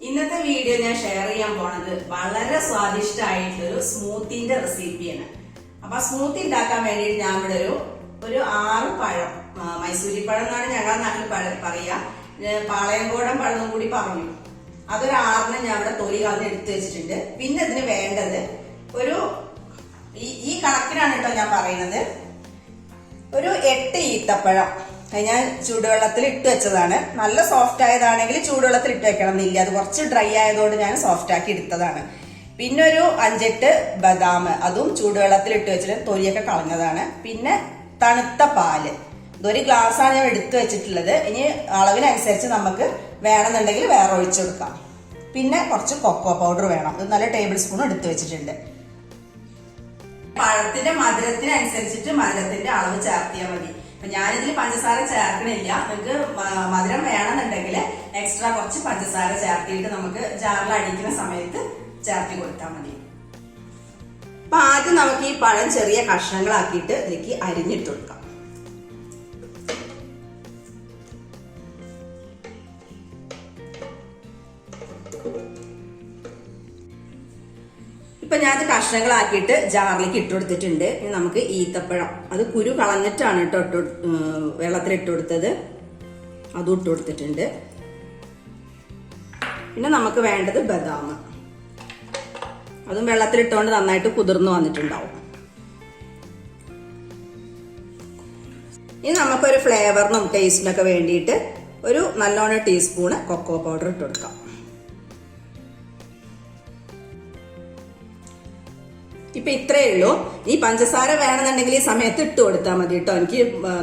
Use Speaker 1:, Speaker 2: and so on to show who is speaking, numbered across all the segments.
Speaker 1: ഇന്നത്തെ വീഡിയോ ഞാൻ ഷെയർ ചെയ്യാൻ വളരെ സ്മൂത്തിന്റെ റെസിപ്പിയാണ് അപ്പൊ സ്മൂത്തി ഉണ്ടാക്കാൻ വേണ്ടിയിട്ട് ഞാൻ ഇവിടെ ഒരു ഒരു ആറ് പഴം മൈസൂരി പഴം എന്നാണ് ഞങ്ങളുടെ നാട്ടിൽ പറയാ. പാളയംകോടൻ പഴം കൂടി പറഞ്ഞു. അതൊരു ആറിന് ഞാൻ ഇവിടെ തൊലി കളഞ്ഞ് എടുത്തു വെച്ചിട്ടുണ്ട്. പിന്നെ ഇതിന് വേണ്ടത് ഒരു ഈ കണക്കിനാണ് കേട്ടോ ഞാൻ പറയുന്നത്. ഒരു എട്ട് ഈത്തപ്പഴം. ഞാൻ ചൂടുവെള്ളത്തിൽ ഇട്ട് വെച്ചതാണ്. നല്ല സോഫ്റ്റ് ആയതാണെങ്കിൽ ചൂടുവെള്ളത്തിൽ ഇട്ട് വെക്കണം എന്നില്ല. അത് കുറച്ച് ഡ്രൈ ആയതുകൊണ്ട് ഞാൻ സോഫ്റ്റ് ആക്കി എടുത്തതാണ്. പിന്നെ ഒരു അഞ്ചെട്ട് ബദാം. അതും ചൂടുവെള്ളത്തിൽ ഇട്ട് വെച്ചിട്ട് തൊലിയൊക്കെ കളഞ്ഞതാണ്. പിന്നെ തണുത്ത പാൽ. ഇതൊരു ഗ്ലാസ് ആണ് ഞാൻ എടുത്തു വെച്ചിട്ടുള്ളത്. ഇനി അളവിനനുസരിച്ച് നമുക്ക് വേണമെന്നുണ്ടെങ്കിൽ വേറെ ഒഴിച്ചു കൊടുക്കാം പിന്നെ കുറച്ച് കൊക്കോ പൗഡർ വേണം. ഇത് നല്ല ടേബിൾ സ്പൂൺ എടുത്തു വെച്ചിട്ടുണ്ട്. പഴത്തിന്റെ മധുരത്തിനനുസരിച്ചിട്ട് മധുരത്തിന്റെ അളവ് ചേർത്തിയാൽ മതി. അപ്പൊ ഞാനിതിൽ പഞ്ചസാര ചേർക്കണില്ല. നിങ്ങൾക്ക് മധുരം വേണമെന്നുണ്ടെങ്കിൽ എക്സ്ട്രാ കുറച്ച് പഞ്ചസാര ചേർത്തിയിട്ട് നമുക്ക് ജാറിൽ അടിക്കുന്ന സമയത്ത് ചേർത്തി കൊടുത്താൽ മതി. അപ്പൊ ആദ്യം നമുക്ക് ഈ പഴം ചെറിയ കഷ്ണങ്ങളാക്കിയിട്ട് ഇതിലേക്ക് അരിഞ്ഞിട്ട് കൊടുക്കാം. ഇപ്പൊ ഞാനത് കഷ്ണങ്ങളാക്കിയിട്ട് ജാറിലേക്ക് ഇട്ട് കൊടുത്തിട്ടുണ്ട്. ഇനി നമുക്ക് ഈത്തപ്പഴം. അത് കുരു കളഞ്ഞിട്ടാണ് കേട്ടോ ഇട്ട് ഇട്ടു കൊടുത്തത്. അതും ഇട്ട് കൊടുത്തിട്ടുണ്ട്. പിന്നെ നമുക്ക് വേണ്ടത് ബദാം. അതും വെള്ളത്തിൽ വെള്ളത്തിലിട്ടുകൊണ്ട് നന്നായിട്ട് കുതിർന്നു വന്നിട്ടുണ്ടാവും. ഇനി നമുക്കൊരു ഫ്ലേവറിനും ടേസ്റ്റിനൊക്കെ വേണ്ടിയിട്ട് ഒരു നല്ലോണം ടീസ്പൂണ് കൊക്കോ പൗഡർ ഇട്ട് കൊടുക്കാം. ഇപ്പൊ ഇത്രയേ ഉള്ളൂ. ഈ പഞ്ചസാര വേണമെന്നുണ്ടെങ്കിൽ ഈ സമയത്ത് ഇട്ട് കൊടുത്താൽ മതി കേട്ടോ. എനിക്ക്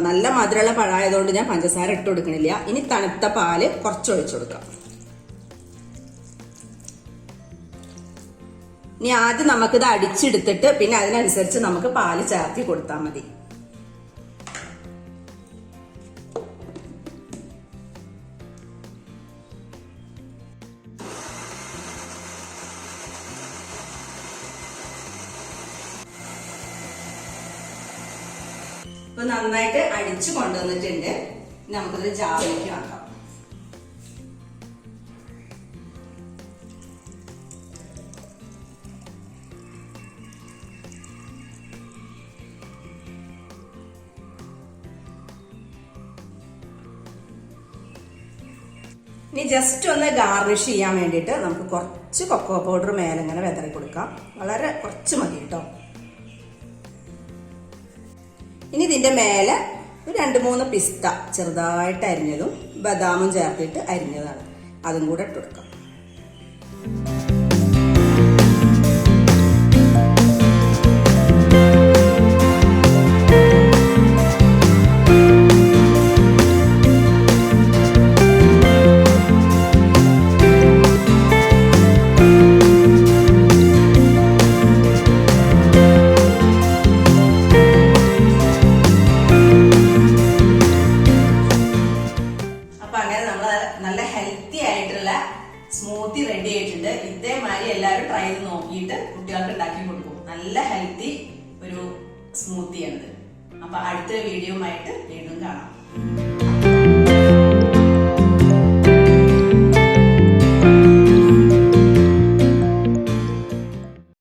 Speaker 1: നല്ല മധുരമുള്ള പഴമായതുകൊണ്ട് ഞാൻ പഞ്ചസാര ഇട്ട് കൊടുക്കണില്ല. ഇനി തണുത്ത പാൽ കുറച്ച് ഒഴിച്ചു കൊടുക്കാം. ഇനി ആദ്യം നമുക്കിത് അടിച്ചെടുത്തിട്ട് പിന്നെ അതിനനുസരിച്ച് നമുക്ക് പാൽ ചേർത്തി കൊടുത്താൽ മതി. ഇപ്പൊ നന്നായിട്ട് അടിച്ചു കൊണ്ടുവന്നിട്ടുണ്ട്. നമുക്കത് ജാറിലേക്ക് ആക്കാം. ഇനി ജസ്റ്റ് ഒന്ന് ഗാർണിഷ് ചെയ്യാൻ വേണ്ടിയിട്ട് നമുക്ക് കുറച്ച് കൊക്കോ പൗഡർ മേലെങ്ങനെ വിതറി കൊടുക്കാം. വളരെ കുറച്ച് മതി കേട്ടോ. ഇനി ഇതിന്റെ മേലെ രണ്ട് മൂന്ന് പിസ്ത ചെറുതായിട്ട് അരിഞ്ഞതും ബദാമും ചേർത്തിട്ട് അരിഞ്ഞതാണ്. അതും കൂടെ ഇട്ട് കൊടുക്കാം. അങ്ങനെ നമ്മൾ നല്ല ഹെൽത്തി ആയിട്ടുള്ള സ്മൂത്തി റെഡി ആയിട്ടുണ്ട്. ഇതേമാതിരി എല്ലാവരും ട്രൈ ചെയ്ത് നോക്കിയിട്ട് കുട്ടികൾക്ക് ഉണ്ടാക്കി കൊടുക്കും. നല്ല ഹെൽത്തി ഒരു സ്മൂത്തിയാണിത് അപ്പൊ അടുത്ത വീഡിയോ ആയിട്ട് വീണ്ടും കാണാം.